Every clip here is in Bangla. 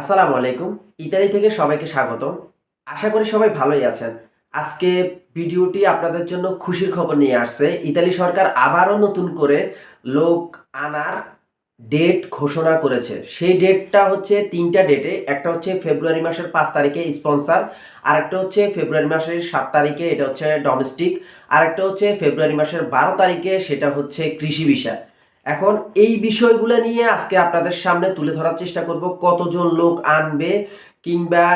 আসসালামু আলাইকুম। ইতালি থেকে সবাইকে স্বাগতম। আশা করি সবাই ভালোই আছেন। আজকে ভিডিওটি আপনাদের জন্য খুশির খবর নিয়ে আসছে। ইতালি সরকার আবারও নতুন করে লোক আনার ডেট ঘোষণা করেছে। সেই ডেটটা হচ্ছে তিনটা ডেটে, একটা হচ্ছে ফেব্রুয়ারি মাসের পাঁচ তারিখে স্পন্সার আর একটা হচ্ছে ফেব্রুয়ারি মাসের সাত তারিখে, এটা হচ্ছে ডোমেস্টিক আর একটা হচ্ছে ফেব্রুয়ারি মাসের বারো তারিখে, সেটা হচ্ছে কৃষি বিষয়। এখন এই বিষয়গুলো নিয়ে আজকে আপনাদের সামনে তুলে ধরার চেষ্টা করব, কতজন লোক আনবে কিংবা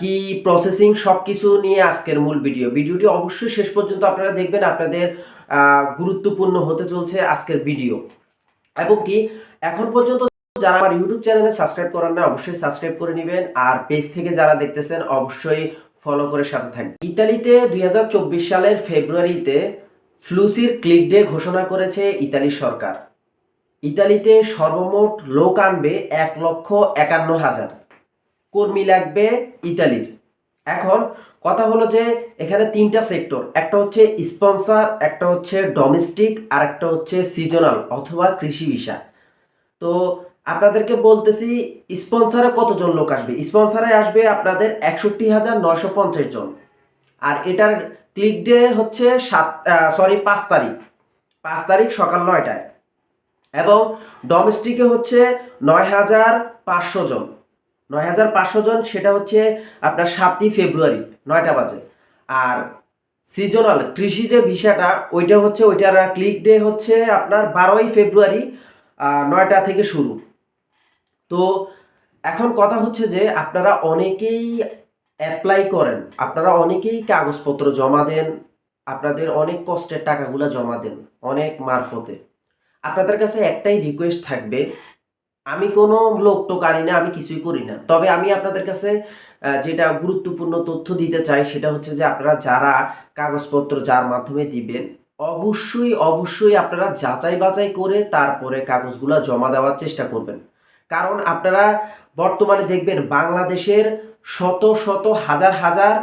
কি প্রসেসিং সব কিছু নিয়ে আজকের মূল ভিডিও ভিডিওটি অবশ্যই শেষ পর্যন্ত আপনারা দেখবেন, আপনাদের গুরুত্বপূর্ণ হতে চলছে আজকের ভিডিও এবং কি, এখন পর্যন্ত যারা আমার ইউটিউব চ্যানেলে সাবস্ক্রাইব করেন না, অবশ্যই সাবস্ক্রাইব করে নেবেন। আর পেজ থেকে যারা দেখতেছেন, অবশ্যই ফলো করে সাথে থাকবেন। ইতালিতে দুই হাজার চব্বিশ সালের ফেব্রুয়ারিতে ফ্লুসির ক্লিক ডে ঘোষণা করেছে ইতালি সরকার। ইতালিতে সর্বমোট লোক আনবে এক লক্ষ একান্ন হাজার। কর্মী লাগবে ইতালির। এখন কথা হলো যে, এখানে তিনটা সেক্টর, একটা হচ্ছে স্পন্সর, একটা হচ্ছে ডোমেস্টিক, আর একটা হচ্ছে সিজনাল অথবা কৃষি ভিসা। তো আপনাদেরকে বলতেছি, স্পন্সরে কতজন লোক আসবে? স্পন্সরে আসবে আপনাদের একষট্টি হাজার নয়শো পঞ্চাশ জন। আর এটার ক্লিক ডে হচ্ছে সাত সরি পাঁচ তারিখ। পাঁচ তারিখ সকাল নয়টায়। এবং ডোমেস্টিকে হচ্ছে নয় হাজার পাঁচশো জন। নয় হাজার পাঁচশো জন, সেটা হচ্ছে আপনার সাতই ফেব্রুয়ারি, নয়টা বাজে। আর সিজনাল কৃষি যে ভিসাটা, ওইটা হচ্ছে, ওইটার ক্লিক ডে হচ্ছে আপনার বারোই ফেব্রুয়ারি নয়টা থেকে শুরু। তো এখন কথা হচ্ছে যে আপনারা অনেকেই অ্যাপ্লাই করেন। আপনারা অনেকেই কাগজপত্র জমা দেন, আপনাদের অনেক কষ্টের টাকাগুলো জমা দেন, অনেক মারফতে। আপনাদের কাছে একটাই রিকোয়েস্ট থাকবে, আমি কোনো লোক টোক আনি না, আমি কিছুই করি না। তবে আমি আপনাদের কাছে যেটা গুরুত্বপূর্ণ তথ্য দিতে চাই, সেটা হচ্ছে যে আপনারা যারা কাগজপত্র যার মাধ্যমে দিবেন, অবশ্যই অবশ্যই আপনারা যাচাই বাছাই করে তারপরে কাগজগুলো জমা দেওয়ার চেষ্টা করবেন। কারণ আপনারা বর্তমানে দেখবেন বাংলাদেশের শত শত হাজার হাজার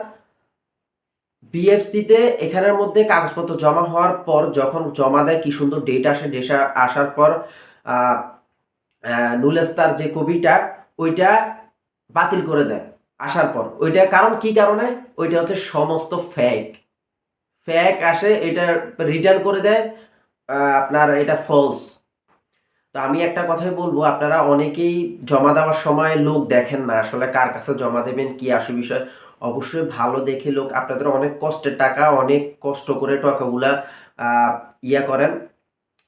বিএফসিতে এখানের মধ্যে কাগজপত্র জমা হওয়ার পর যখন জমা দেয়, কি সুন্দর ডেট আসে ডেটা আসার পর নুলেস্তার যে কবিটা, ওইটা বাতিল করে দেয় আসার পর। ওইটা কারণ কি কারণে? ওইটা হচ্ছে সমস্ত ফ্যাক ফ্যাক আসে, এটা রিটার্ন করে দেয় আপনার এটা ফলস তো আমি একটা কথাই বলব, আপনারা অনেকেই জমা দেওয়ার সময় লোক দেখেন না, আসলে কার কাছে জমা দেবেন, কি আসে বিষয়। অবশ্যই ভালো দেখে লোক, আপনাদের অনেক কষ্টের টাকা, অনেক কষ্ট করে টাকাগুলা ইয়া করেন।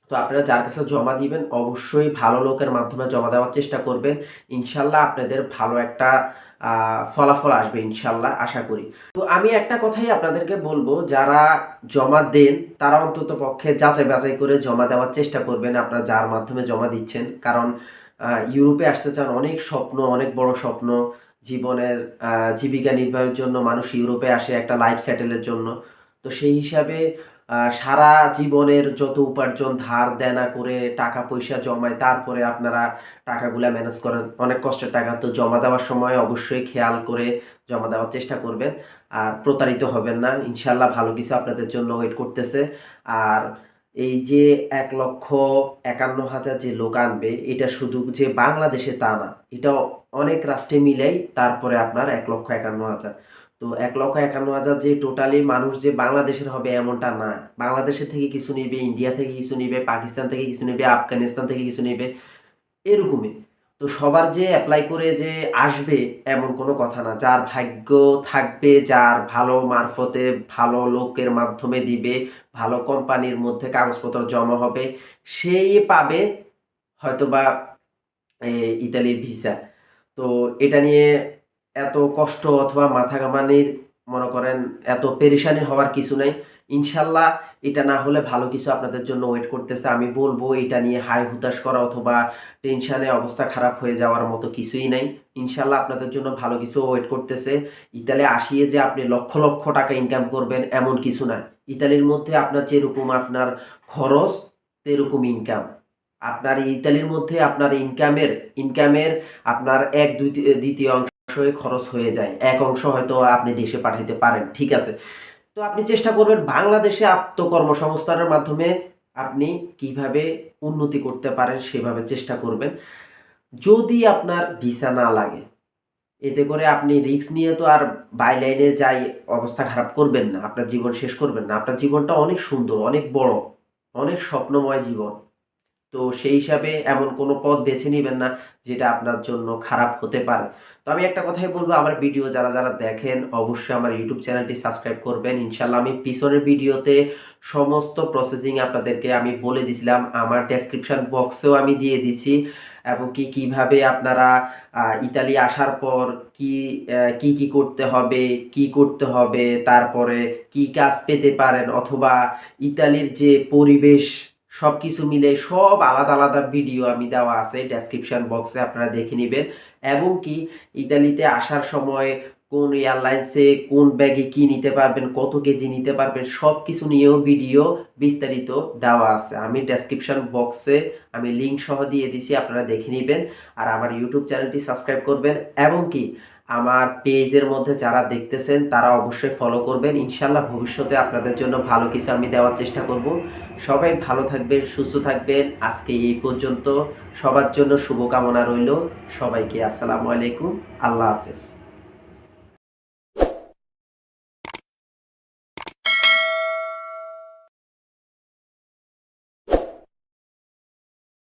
তো আপনারা যার কাছে জমা দিবেন, অবশ্যই ভালো লোকের মাধ্যমে জমা দেওয়ার চেষ্টা করবেন। ইনশাল্লাহ আপনাদের ভালো একটা ফলাফল আসবে ইনশাল্লাহ, আশা করি। তো আমি একটা কথাই আপনাদেরকে বলব, যারা জমা দেন, তারা অন্তত পক্ষে যাচাই বাছাই করে জমা দেওয়ার চেষ্টা করবেন, আপনারা যার মাধ্যমে জমা দিচ্ছেন। কারণ ইউরোপে আসতে চান অনেক স্বপ্ন, অনেক বড় স্বপ্ন। জীবনের জীবিকা নির্বাহের জন্য মানুষ ইউরোপে আসে একটা লাইফ সেটেলের জন্য। তো সেই হিসাবে সারা জীবনের যত উপার্জন ধার দেনা করে টাকা পয়সা জমায়, তারপরে আপনারা টাকাগুলা ম্যানেজ করেন। অনেক কষ্টের টাকা তো জমা দেওয়ার সময় অবশ্যই খেয়াল করে জমা দেওয়ার চেষ্টা করবেন। আর প্রতারিত হবেন না। ইনশাল্লাহ ভালো কিছু আপনাদের জন্য ওয়েট করতেছে। আর এই যে এক লক্ষ একান্ন হাজার যে লোক আনবে, এটা শুধু যে বাংলাদেশে তা না এটা অনেক রাষ্ট্রে মিলেই তারপরে আপনার এক লক্ষ একান্ন হাজার। তো এক লক্ষ একান্ন হাজার যে টোটালি মানুষ যে বাংলাদেশের হবে এমনটা না। বাংলাদেশের থেকে কিছু নেবে ইন্ডিয়া থেকে কিছু নেবে পাকিস্তান থেকে কিছু নেবে আফগানিস্তান থেকে কিছু নেবে, এরকমই। তো সবার যে অ্যাপ্লাই করে যে আসবে এমন কোনো কথা না। যার ভাগ্য থাকবে, যার ভালো মারফতে ভালো লোকের মাধ্যমে দিবে, ভালো কোম্পানির মধ্যে কাগজপত্র জমা হবে, সেই পাবে হয়তোবা ইতালির ভিসা তো এটা নিয়ে এত কষ্ট অথবা মাথা ঘামানির, মনে করেন, এত পেরেশানি হওয়ার কিছু নাই। ইনশাল্লাহ এটা না হলে ভালো কিছু আপনাদের জন্য ওয়েট করতেছে। আমি বলব এটা নিয়ে হাই হুতাশ করা অথবা টেনশনে অবস্থা খারাপ হয়ে যাওয়ার মতো কিছুই নাই। ইনশাল্লাহ আপনাদের জন্য ভালো কিছু ওয়েট করতেছে। ইতালি আসিয়ে যে আপনি লক্ষ লক্ষ টাকা ইনকাম করবেন এমন কিছু না। ইতালির মধ্যে আপনার যেরকম আপনার খরচ, তেরকম ইনকাম আপনার ইতালির মধ্যে আপনার ইনকামের ইনকামের আপনার এক, দুই দ্বিতীয় অংশই খরচ হয়ে যায়। এক অংশ হয়তো আপনি দেশে পাঠাইতে পারেন, ঠিক আছে? তো আপনি চেষ্টা করবেন বাংলাদেশে আত্মকর্মসংস্থানের মাধ্যমে আপনি কীভাবে উন্নতি করতে পারেন সেভাবে চেষ্টা করবেন। যদি আপনার ভিসা না লাগে, এতে করে আপনি রিস্ক নিয়ে তো আর বাই লাইনে যাই অবস্থা খারাপ করবেন না, আপনার জীবন শেষ করবেন না। আপনার জীবনটা অনেক সুন্দর, অনেক বড়, অনেক স্বপ্নময় জীবন। তো সেই হিসাবে এমন কোনো পথ বেছে নেবেন না যেটা আপনার জন্য খারাপ হতে পারে। তো আমি একটা কথাই বলব, আমার ভিডিও যারা যারা দেখেন অবশ্যই আমার ইউটিউব চ্যানেলটি সাবস্ক্রাইব করবেন। ইনশাল্লাহ আমি পিছনের ভিডিওতে সমস্ত প্রসেসিং আপনাদেরকে আমি বলে দিছিলাম, আমার ডেসক্রিপশন বক্সেও আমি দিয়ে দিছি এবং কি কীভাবে আপনারা ইতালি আসার পর কি কি কি করতে হবে, কি করতে হবে, তারপরে কি কাজ পেতে পারেন অথবা ইতালির যে পরিবেশ সব কিছু মিলে সব আলাদা আলাদা ভিডিও আমি দেওয়া আছে ডেসক্রিপশন বক্সে আপনারা দেখে নেবেন। এবং কি, ইতালিতে আসার সময় কোন এয়ারলাইন্সে কোন ব্যাগে কি নিতে পারবেন, কত কেজি নিতে পারবেন সব কিছু নিয়েও ভিডিও বিস্তারিত দেওয়া আছে। আমি ডেসক্রিপশন বক্সে আমি লিঙ্ক সহ দিয়ে দিছি, আপনারা দেখে নেবেন। আর আমার ইউটিউব চ্যানেলটি সাবস্ক্রাইব করবেন। এবং কি আমার পেজের মধ্যে যারা দেখতেছেন, তারা অবশ্যই ফলো করবেন। ইনশাল্লাহ ভবিষ্যতে আপনাদের জন্য ভালো কিছু আমি দেওয়ার চেষ্টা করব। সবাই ভালো থাকবেন, সুস্থ থাকবেন। আজকে এই পর্যন্ত সবার জন্য শুভকামনা রইল। সবাইকে আসসালামু আলাইকুম। আল্লাহ হাফেজ।